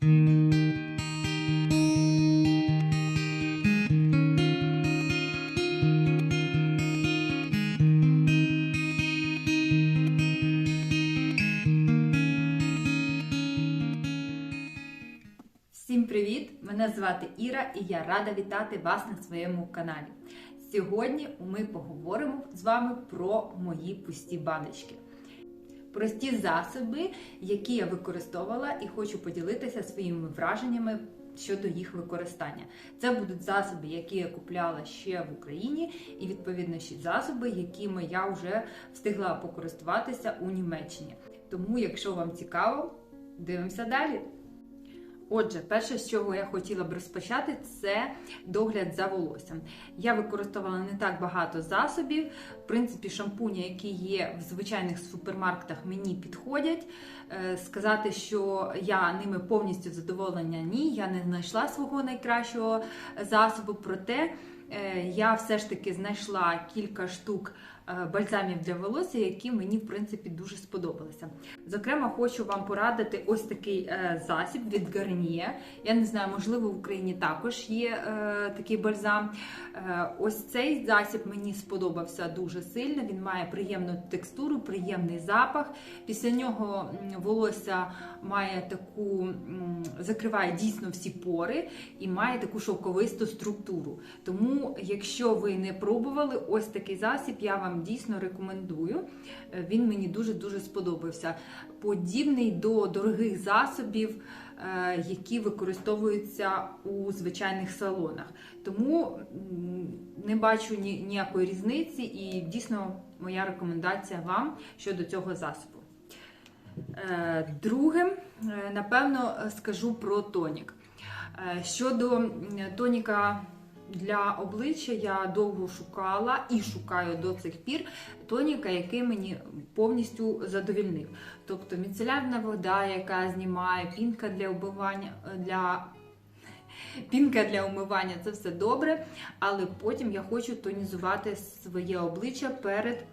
Всім привіт! Мене звати Іра і я рада вітати вас на своєму каналі. Сьогодні ми поговоримо з вами про мої пусті баночки. Прості засоби, які я використовувала і хочу поділитися своїми враженнями щодо їх використання. Це будуть засоби, які я купляла ще в Україні, і відповідно ще засоби, якими я вже встигла покористуватися у Німеччині. Тому, якщо вам цікаво, дивимося далі. Отже, перше, з чого я хотіла б розпочати, це догляд за волоссям. Я використовувала не так багато засобів. В принципі, шампуні, які є в звичайних супермаркетах, мені підходять. Е, Сказати, що я ними повністю задоволена, ні. Я не знайшла свого найкращого засобу. Проте е, я все ж таки знайшла кілька штук бальзамів для волосся, які мені в принципі дуже сподобалися. Зокрема, хочу вам порадити ось такий е, засіб від Garnier. Я не знаю, можливо, в Україні також є е, такий бальзам. Е, ось цей засіб мені сподобався дуже сильно. Він має приємну текстуру, приємний запах. Після нього волосся має таку закриває дійсно всі пори і має таку шовковисту структуру. Тому, якщо ви не пробували ось такий засіб, я вам дійсно рекомендую. Е, Він мені дуже дуже сподобався. Подібний до дорогих засобів, е, які використовуються у звичайних салонах. Тому не бачу ніякої різниці, і дійсно моя рекомендація вам щодо цього засобу. Е, Другим, напевно, скажу про тонік. Щодо тоніка для обличчя, я довго шукала і шукаю до цих пір тоніка, який мені повністю задовільнив. Тобто міцелярна вода, яка знімає, пінка для обивання. для. Пінка для умивання це все добре, але потім я хочу тонізувати своє обличчя перед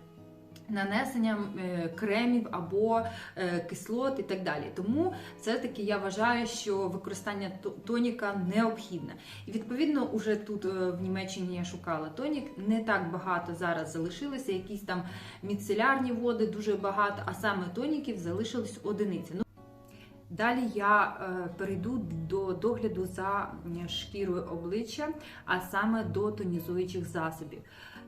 нанесенням е, кремів або е, кислот і так далі. Тому все-таки я вважаю, що використання тоніка необхідне. І відповідно, уже тут е, в Німеччині я шукала тонік. Не так багато зараз залишилося, якісь там міцелярні води дуже багато, а саме тоніків залишились одиниці. Ну, Далі я перейду до догляду за шкірою обличчя, а саме до тонізуючих засобів.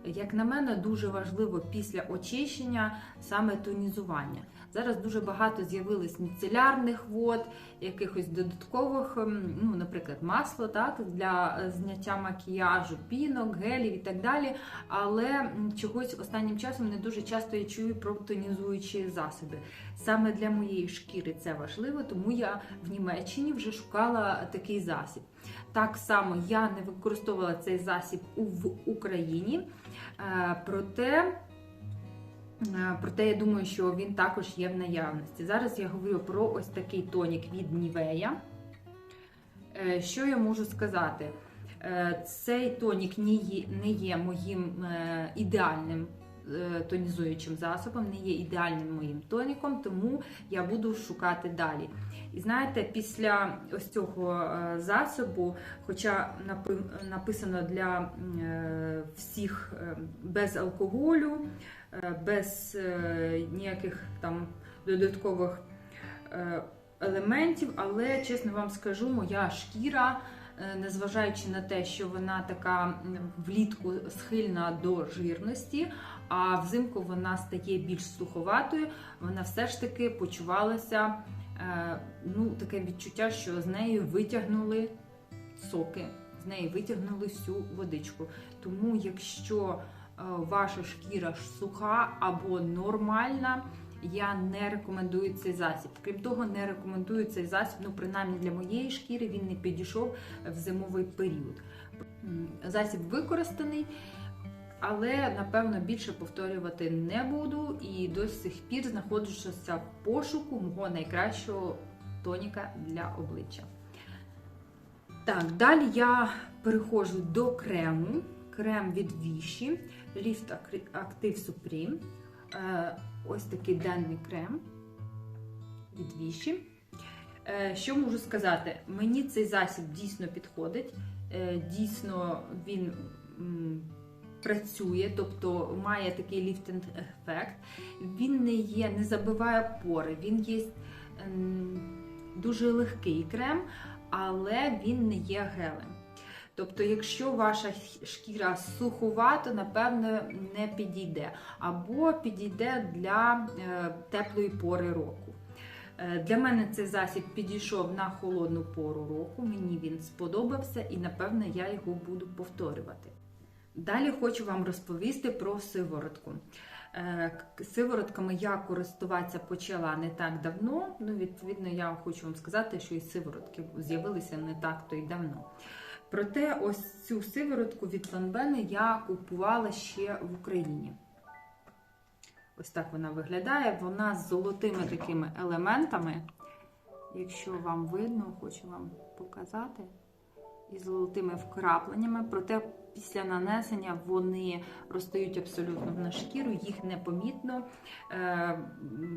Як на мене, дуже важливо після очищення саме тонізування. Зараз дуже багато з'явилось міцелярних вод, якихось додаткових, ем, ну, наприклад, масло так, для е, зняття макіяжу, пінок, гелів і так далі. Але чогось останнім часом не дуже часто я чую про тонізуючі засоби. Саме для моєї шкіри це важливо, тому я в Німеччині вже шукала такий засіб. Так само я не використовувала цей засіб в Україні, е, проте. Е, Проте я думаю, що він також є в наявності. Зараз я говорю про ось такий тонік від Нівея. Е, Що я можу сказати? Е, Цей тонік не є, моїм ідеальним тонізуючим засобом, не є ідеальним моїм тоніком, тому я буду шукати далі. І знаєте, після ось цього е, засобу, хоча написано для е, всіх е, без алкоголю, е, без е, ніяких там додаткових е, елементів, але чесно вам скажу, моя шкіра, е, незважаючи на те, що вона така влітку схильна до жирності, а взимку вона стає більш суховатою, вона все ж таки почувалася е, ну, таке відчуття, що з нею витягнули соки, з неї витягнули всю водичку. Тому, якщо е, ваша шкіра суха або нормальна, я не рекомендую цей засіб. Крім того, не рекомендую цей засіб, ну принаймні для моєї шкіри він не підійшов в зимовий період. Засіб використаний, але напевно більше повторювати не буду і до сих пір знаходжуся в пошуку мого найкращого тоніка для обличчя. Так, далі я переходжу до крему. Крем від Віші Lift Active Supreme. Е, Ось такий денний крем від Віші. Е, Що можу сказати? Мені цей засіб дійсно підходить, Е, дійсно він працює, тобто має такий ліфтинг ефект. Він не є, не забиває пори, він є ем, дуже легкий крем, але він не є гелем. Тобто, якщо ваша шкіра суховата, напевно, не підійде. Або підійде для е, теплої пори року. Е, Для мене цей засіб підійшов на холодну пору року, мені він сподобався і, напевно, я його буду повторювати. Далі хочу вам розповісти про сиворотку. Е, Сиворотками я користуватися почала не так давно. Ну, відповідно, я хочу вам сказати, що і сиворотки з'явилися не так то й давно. Проте, ось цю сиворотку від Ланбени я купувала ще в Україні. Ось так вона виглядає. Вона з золотими такими елементами. Якщо вам видно, хочу вам показати. І золотими вкрапленнями, проте після нанесення вони розтають абсолютно на шкіру, їх непомітно. Е,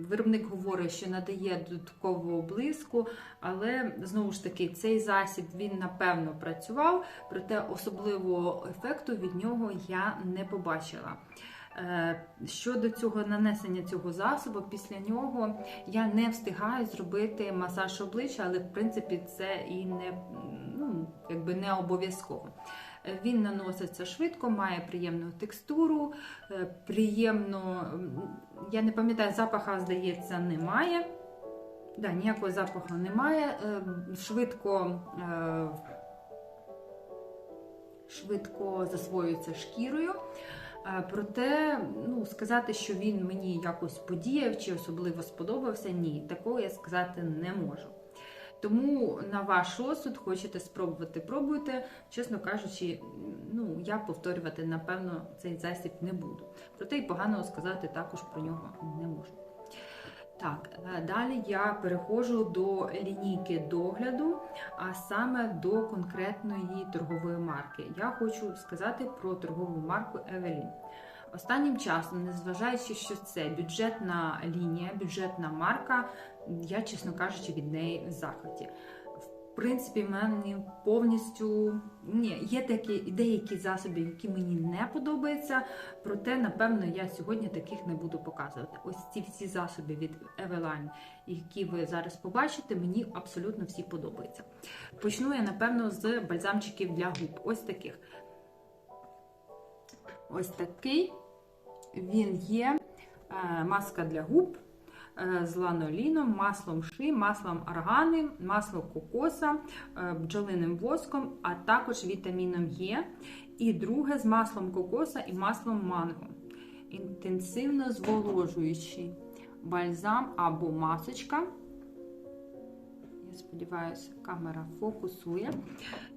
Виробник говорить, що надає додаткового блиску, але знову ж таки цей засіб він напевно працював, проте особливого ефекту від нього я не побачила. Е, Щодо цього нанесення цього засобу, після нього я не встигаю зробити масаж обличчя, але в принципі це і не, ну, якби не обов'язково. Е, Він наноситься швидко, має приємну текстуру, е, приємно, я не пам'ятаю, запаха, здається, немає. Да, ніякого запаху немає. Швидко, швидко засвоюється шкірою. Е, Проте, ну, сказати, що він мені якось подіяв чи особливо сподобався, ні, такого я сказати не можу. Тому на ваш розсуд хочете спробувати, пробуйте. Чесно кажучи, ну я повторювати, напевно, цей засіб не буду. Проте і поганого сказати також про нього не можу. Так, е, далі я переходжу до лінійки догляду, а саме до конкретної торгової марки. Я хочу сказати про торгову марку Евелін. Останнім часом, незважаючи, що це бюджетна лінія, бюджетна марка, я, чесно кажучи, від неї в захваті. В принципі, в мене повністю ні, є такі деякі засоби, які мені не подобаються. Проте, напевно, я сьогодні таких не буду показувати. Ось ці всі засоби від Eveline, які ви зараз побачите, мені абсолютно всі подобаються. Почну я, напевно, з бальзамчиків для губ. Ось таких. Ось такий він є е, маска для губ з ланоліном, маслом ши, маслом органи, маслом кокоса, е, бджолиним воском, а також вітаміном Е. І друге з маслом кокоса і маслом манго. Інтенсивно зволожуючий бальзам або масочка. Я сподіваюся, камера фокусує.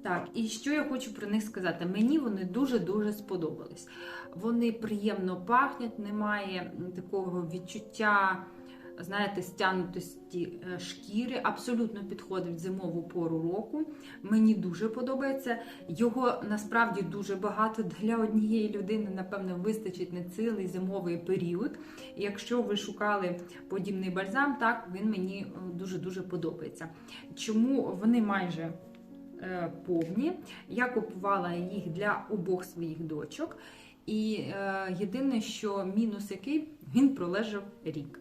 Так, і що я хочу про них сказати? Мені вони дуже-дуже сподобались. Вони приємно пахнуть, немає такого відчуття, знаєте, стягнутості е, шкіри. Абсолютно підходить в зимову пору року. Мені дуже подобається. Його насправді дуже багато для однієї людини, напевно, вистачить на цілий зимовий період. Якщо ви шукали подібний бальзам, так він мені дуже-дуже подобається. Чому вони майже е, повні? Я купувала їх для обох своїх дочок. І е, єдине, що мінус який він пролежав рік.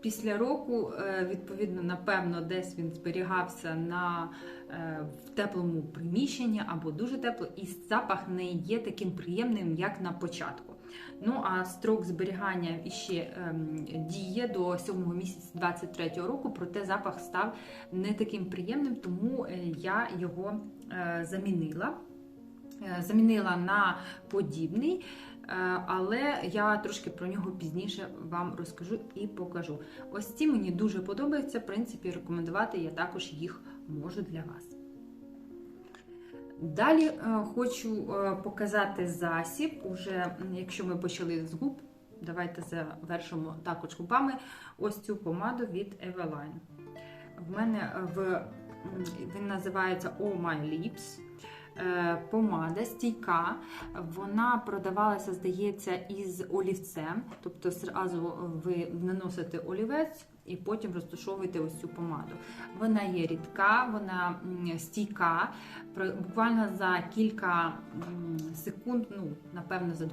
Після року, е, відповідно, напевно, десь він зберігався на е, в теплому приміщенні або дуже тепло, і запах не є таким приємним, як на початку. Ну а строк зберігання іще ем, діє до 7 місяця 23 року, проте запах став не таким приємним, тому е, я його е, замінила. Замінила на подібний, але я трошки про нього пізніше вам розкажу і покажу. Ось ці мені дуже подобаються. В принципі, рекомендувати я також їх можу для вас. Далі е, хочу е, показати засіб. Уже якщо ми почали з губ, давайте завершимо також губами ось цю помаду від Eveline. В мене в він називається All My Lips. Е, помада стійка. Вона продавалася, здається, із олівцем. Тобто, зразу ви наносите олівець. І потім розташовуєте ось цю помаду. Вона є рідка, вона стійка. Буквально за кілька секунд, ну напевно, за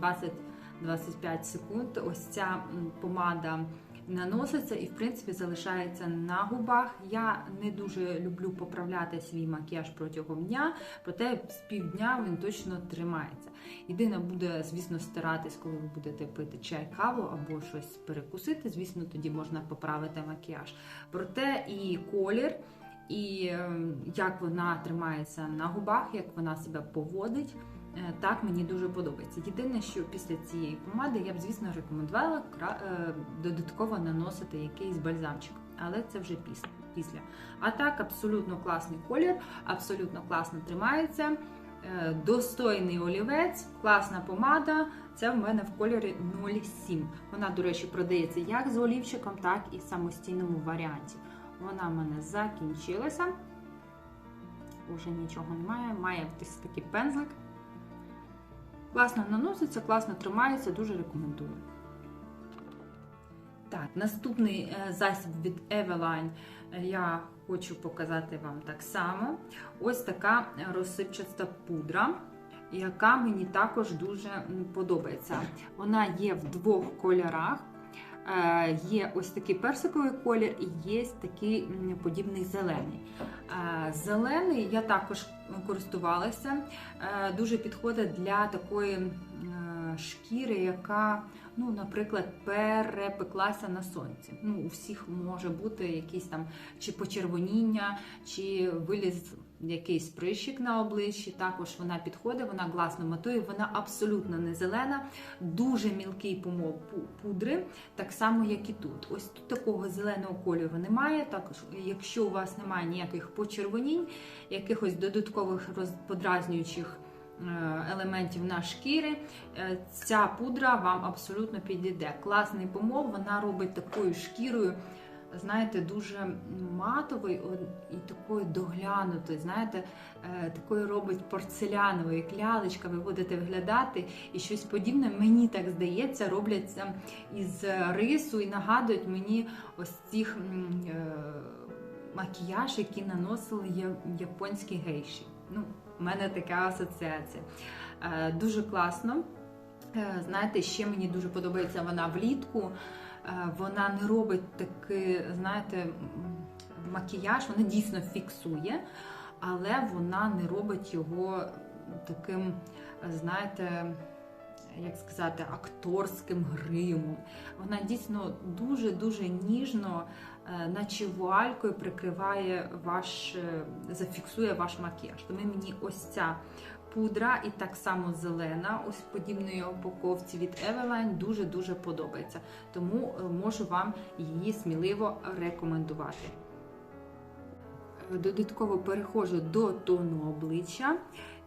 20-25 секунд, ось ця помада наноситься і, в принципі, залишається на губах. Я не дуже люблю поправляти свій макіяж протягом дня, проте з півдня він точно тримається. Єдине буде, звісно, старатись, коли ви будете пити чай, каву або щось перекусити. Звісно, тоді можна поправити макіяж. Проте і колір. І ем, як вона тримається на губах, як вона себе поводить, так мені дуже подобається. Єдине, що після цієї помади я б, звісно, рекомендувала е, додатково наносити якийсь бальзамчик, але це вже після. після. А так, абсолютно класний колір, абсолютно класно тримається. е, Достойний олівець, класна помада. Це в мене в кольорі 07. Вона, до речі, продається як з олівчиком, так і в самостійному варіанті. Вона в мене закінчилася. Уже нічого немає. Має ось такий пензлик. Класно наноситься, класно тримається, дуже рекомендую. Так, наступний е, засіб від Eveline е, я хочу показати вам так само. Ось така розсипчаста пудра, яка мені також дуже подобається. Вона є в двох кольорах. Е, Є ось такий персиковий колір і є такий подібний зелений. Е, Зелений я також користувалася. Е, Дуже підходить для такої шкіри, яка, ну, наприклад, перепеклася на сонці. Ну, у всіх може бути якісь там чи почервоніння, чи виліз якийсь прищик на обличчі. Також вона підходить, вона гласно матує, вона абсолютно не зелена, дуже мілкий помол пудри, так само, як і тут. Ось тут такого зеленого кольору немає. Також, якщо у вас немає ніяких почервонінь, якихось додаткових розподразнюючих е, елементів на шкірі, е, ця пудра вам абсолютно підійде. Класний помол, вона робить такою шкірою. Знаєте, дуже матовий і такою доглянутою, знаєте, е, такою робить порцеляновою, як лялечка, ви будете виглядати і щось подібне, мені так здається, робляться із рису і нагадують мені ось цих е, макіяж, які наносили японські гейші. Ну, в мене така асоціація. Е, Дуже класно. Знаєте, ще мені дуже подобається вона влітку. Е, Вона не робить такий, знаєте, макіяж, вона дійсно фіксує, але вона не робить його таким, знаєте, як сказати, акторським гримом. Вона дійсно дуже-дуже ніжно, е, наче вуалькою прикриває ваш, е, зафіксує ваш макіяж. Тому мені ось ця пудра і так само зелена, ось в подібної упаковці від Eveline дуже-дуже подобається. Тому е, можу вам її сміливо рекомендувати. Е, Додатково переходжу до тону обличчя.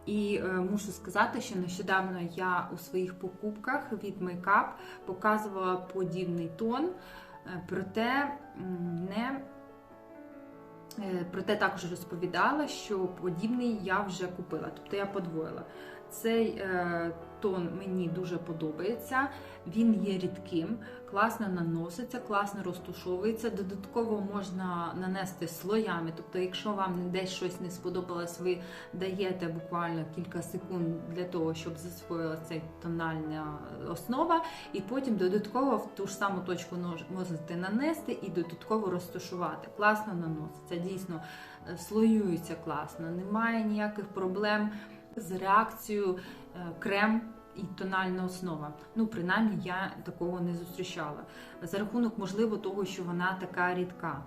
І е, мушу сказати, що нещодавно я у своїх покупках від Makeup показувала подібний тон, проте не Проте також розповідала, що подібний я вже купила, тобто я подвоїла. Цей е, тон мені дуже подобається, він є рідким, класно наноситься, класно розтушовується. Додатково можна нанести слоями. Тобто, якщо вам десь щось не сподобалось, ви даєте буквально кілька секунд для того, щоб засвоїла цей тональна основа, і потім додатково в ту ж саму точку можете нанести і додатково розташувати. Класно наноситься, дійсно е, слоюється класно, немає ніяких проблем з реакцією е, крем. І тональна основа. Ну, принаймні, я такого не зустрічала. За рахунок, можливо, того, що вона така рідка.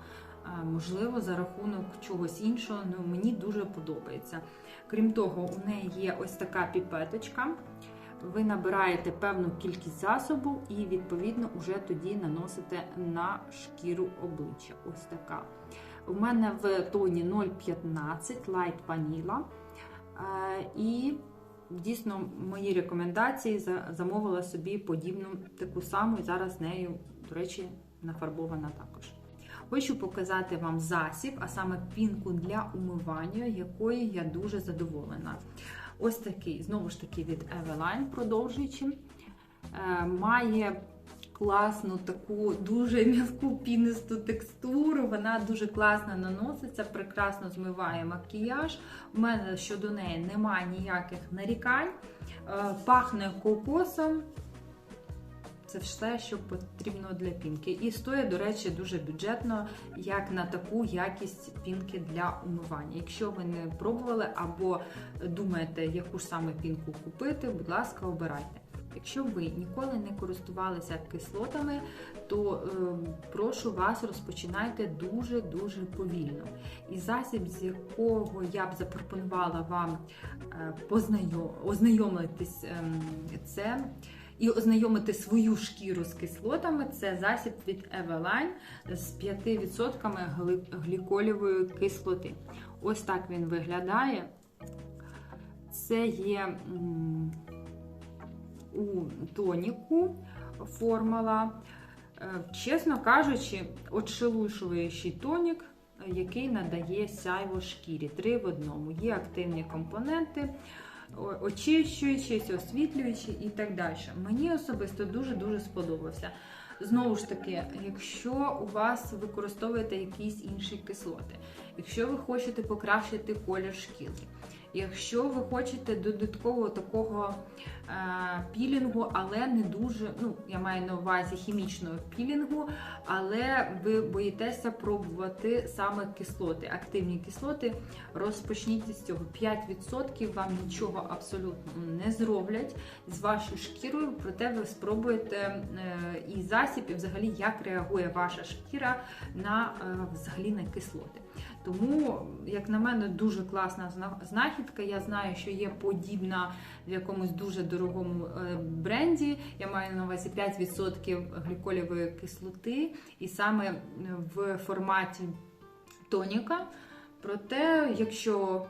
Можливо, за рахунок чогось іншого, ну мені дуже подобається. Крім того, у неї є ось така піпеточка. Ви набираєте певну кількість засобу і, відповідно, вже тоді наносите на шкіру обличчя. Ось така. У мене в тоні 0,15 Light Vanilla. І дійсно мої рекомендації замовила собі подібну таку саму, і зараз нею, до речі, нафарбована також. Хочу показати вам засіб, а саме пінку для умивання, якої я дуже задоволена. Ось такий, знову ж таки, від Eveline, продовжуючи. Е, Має класну таку дуже м'яку пінисту текстуру. Вона дуже класно наноситься, прекрасно змиває макіяж. У мене щодо неї немає ніяких нарікань. Е, Пахне кокосом. Це все, що потрібно для пінки. І стоїть, до речі, дуже бюджетно, як на таку якість пінки для умивання. Якщо ви не пробували або думаєте, яку ж саме пінку купити, будь ласка, обирайте. Якщо ви ніколи не користувалися кислотами, то е, прошу вас розпочинайте дуже-дуже повільно. І засіб, з якого я б запропонувала вам е, познайом... ознайомитись, е, це і ознайомити свою шкіру з кислотами, це засіб від Eveline з 5% гли- гліколівої кислоти. Ось так він виглядає. Це є у тоніку формула. Е, Чесно кажучи, отшелушуючий тонік, е, який надає сяйво шкірі. Три в одному. Є активні компоненти, о- очищуючий, освітлюючий і так далі. Мені особисто дуже-дуже сподобався. Знову ж таки, якщо у вас використовуєте якісь інші кислоти, якщо ви хочете покращити колір шкіри, якщо ви хочете додаткового такого пілінгу, але не дуже, ну я маю на увазі хімічного пілінгу, але ви боїтеся пробувати саме кислоти, активні кислоти, розпочніть з цього. 5% вам нічого абсолютно не зроблять з вашою шкірою, проте ви спробуєте е, і засіб, і взагалі як реагує ваша шкіра на е, взагалі на кислоти. Тому, як на мене, дуже класна знахідка. Я знаю, що є подібна в якомусь дуже дорогому е, бренді. Я маю на увазі 5% гліколівої кислоти, і саме в форматі тоніка. Проте, якщо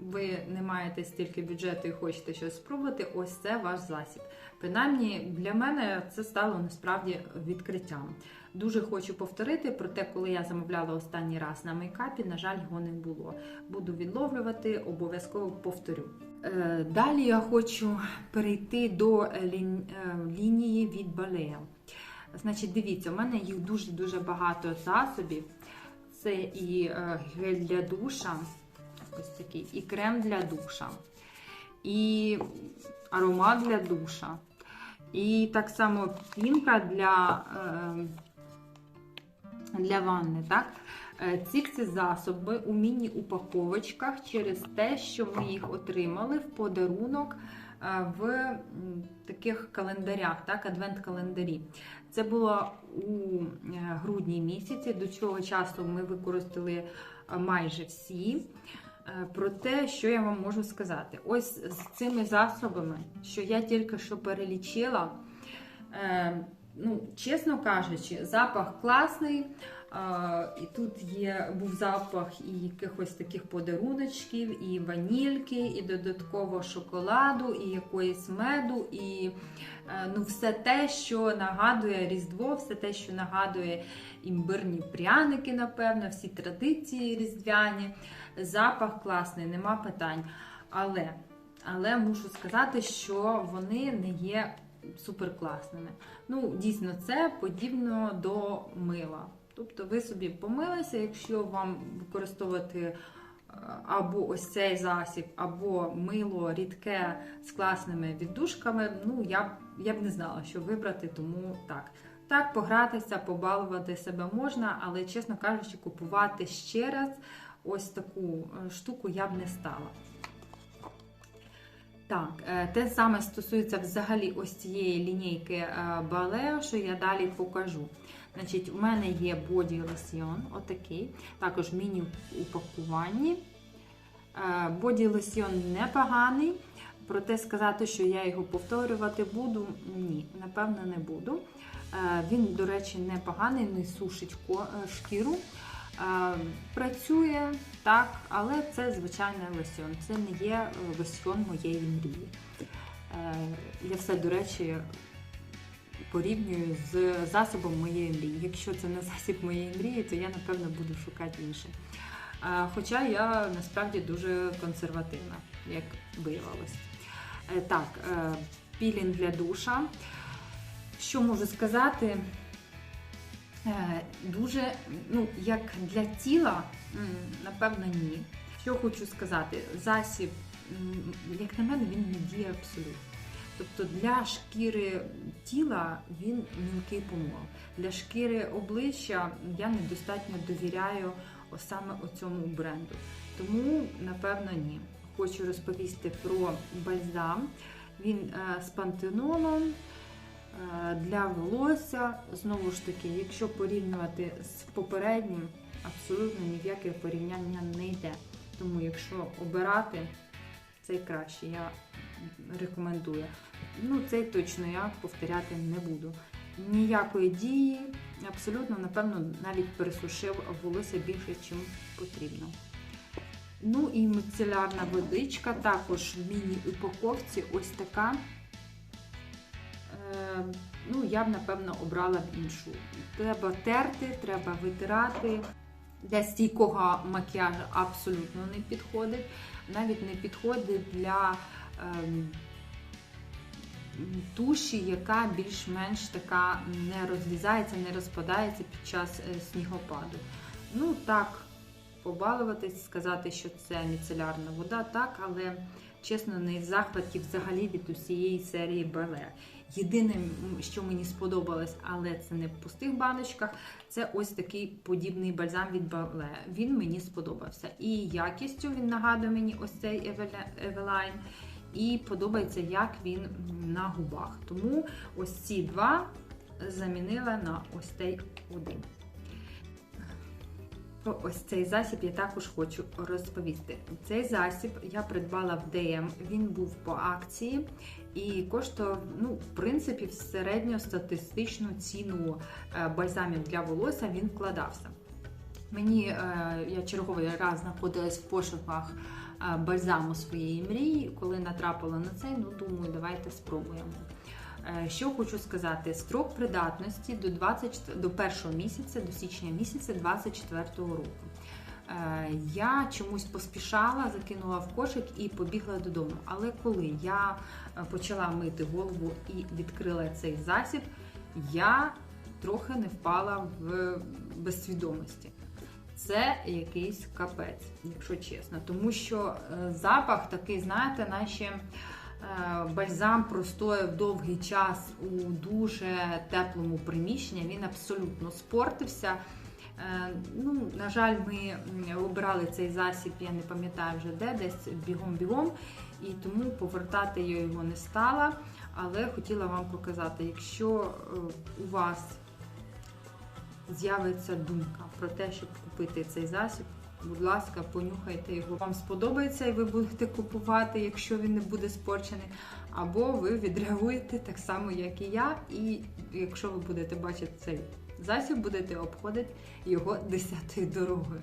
ви не маєте стільки бюджету і хочете щось спробувати, ось це ваш засіб. Принаймні, для мене це стало насправді відкриттям. Дуже хочу повторити, проте, коли я замовляла останній раз на мейкапі, на жаль, його не було. Буду відловлювати, обов'язково повторю. Е, Далі я хочу перейти до е, лінії від Балея. Значить, дивіться, у мене їх дуже-дуже багато засобів. Це і е, гель для душа, ось такий, і крем для душа, і аромат для душа, і так само пінка для, е, для ванни. Так? Е, Ці засоби у міні-упаковочках через те, що ми їх отримали в подарунок е, в таких календарях, так, адвент-календарі. Це було у е, грудні місяці. До цього часу ми використали майже всі. Про те, що я вам можу сказати. Ось з цими засобами, що я тільки що перелічила, ну, чесно кажучи, запах класний. І тут є був запах і якихось таких подаруночків, і ванільки, і додатково шоколаду, і якоїсь меду, і е, ну, все те, що нагадує Різдво, все те, що нагадує імбирні пряники, напевно, всі традиції різдвяні. Запах класний, нема питань. Але, але мушу сказати, що вони не є суперкласними. Ну, дійсно, це подібно до мила. Тобто ви собі помилися, якщо вам використовувати е, або ось цей засіб, або мило рідке з класними віддушками, ну я б я б не знала, що вибрати, тому так. Так, погратися, побалувати себе можна, але, чесно кажучи, купувати ще раз ось таку е, штуку я б не стала. Так, е, те саме стосується взагалі ось цієї лінійки Baleo, що я далі покажу. Значить, у мене є боді лосьйон, отакий, також міні упакуванні. Боді лосьйон непоганий, проте сказати, що я його повторювати буду, ні, напевно, не буду. Е, Він, до речі, непоганий, не сушить е, шкіру. Е, Працює так, але це звичайний лосьон. Це не є е, лосьон моєї мрії. Е, Я все, до речі, порівнюю з засобом моєї мрії. Якщо це не засіб моєї мрії, то я напевно буду шукати інше. Хоча я насправді дуже консервативна, як виявилось. Е, Так, е, пілінг для душа. Що можу сказати? Е, Дуже, ну, як для тіла, напевно, ні. Що хочу сказати, засіб, як на мене, він не діє абсолютно. Тобто для шкіри тіла він мілкий помол. Для шкіри обличчя я недостатньо довіряю саме цьому бренду. Тому, напевно, ні. Хочу розповісти про бальзам. Він е, з пантенолом е, для волосся. Знову ж таки, якщо порівнювати з попереднім, абсолютно ні в яке порівняння не йде. Тому, якщо обирати, цей краще, я рекомендую. Ну, цей точно я повторяти не буду. Ніякої дії, абсолютно, напевно, навіть пересушив волосся більше, ніж потрібно. Ну і мицелярна водичка, також в міні-упаковці, ось така. Е, ну, я б, напевно, обрала б іншу. Треба терти, треба витирати. Для стійкого макіяжу абсолютно не підходить. Навіть не підходить для ем, туші, яка більш-менш така не розлізається, не розпадається під час е, снігопаду. Ну так, побалуватись, сказати, що це міцелярна вода, так, але чесно, не в захваті взагалі від усієї серії Беле. Єдине, що мені сподобалось, але це не в пустих баночках, це ось такий подібний бальзам від Беле. Він мені сподобався. І якістю він нагадує мені ось цей Евелайн. І подобається, як він на губах. Тому ось ці два замінила на ось цей один. Про ось цей засіб я також хочу розповісти. Цей засіб я придбала в ДМ, він був по акції і коштував, ну, в принципі, в середньостатистичну ціну е, бальзамів для волосся він вкладався. Мені е, я черговий раз знаходилась в пошуках бальзаму своєї мрії. Коли натрапила на цей, ну думаю, давайте спробуємо. Е, Що хочу сказати, строк придатності до 20, до першого місяця, до січня місяця 24-го року. Е, Я чомусь поспішала, закинула в кошик і побігла додому. Але коли я е, почала мити голову і відкрила цей засіб, я трохи не впала в безсвідомості. Це якийсь капець, якщо чесно. Тому що е, запах такий, знаєте, наче е, бальзам простояв довгий час у дуже теплому приміщенні. Він абсолютно спортився. Е, Ну, на жаль, ми обирали цей засіб, я не пам'ятаю вже де, десь бігом-бігом, і тому повертати я його не стала. Але хотіла вам показати, якщо у вас з'явиться думка про те, щоб купити цей засіб. Будь ласка, понюхайте його. Вам сподобається і ви будете купувати, якщо він не буде спорчений. Або ви відреагуєте так само, як і я. І якщо ви будете бачити цей засіб, будете обходити його десятою дорогою.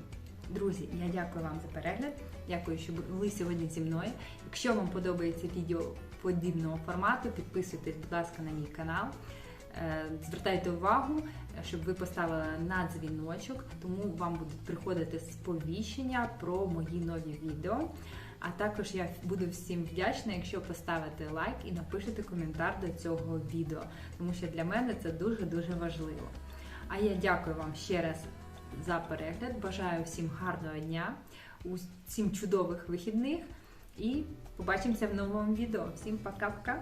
Друзі, я дякую вам за перегляд. Дякую, що були сьогодні зі мною. Якщо вам подобається відео подібного формату, підписуйтесь, будь ласка, на мій канал. Е, Звертайте увагу, щоб ви поставили на дзвіночок, тому вам будуть приходити сповіщення про мої нові відео. А також я буду всім вдячна, якщо поставите лайк і напишете коментар до цього відео, тому що для мене це дуже-дуже важливо. А я дякую вам ще раз за перегляд. Бажаю всім гарного дня, усім чудових вихідних і побачимося в новому відео. Всім пока-пока!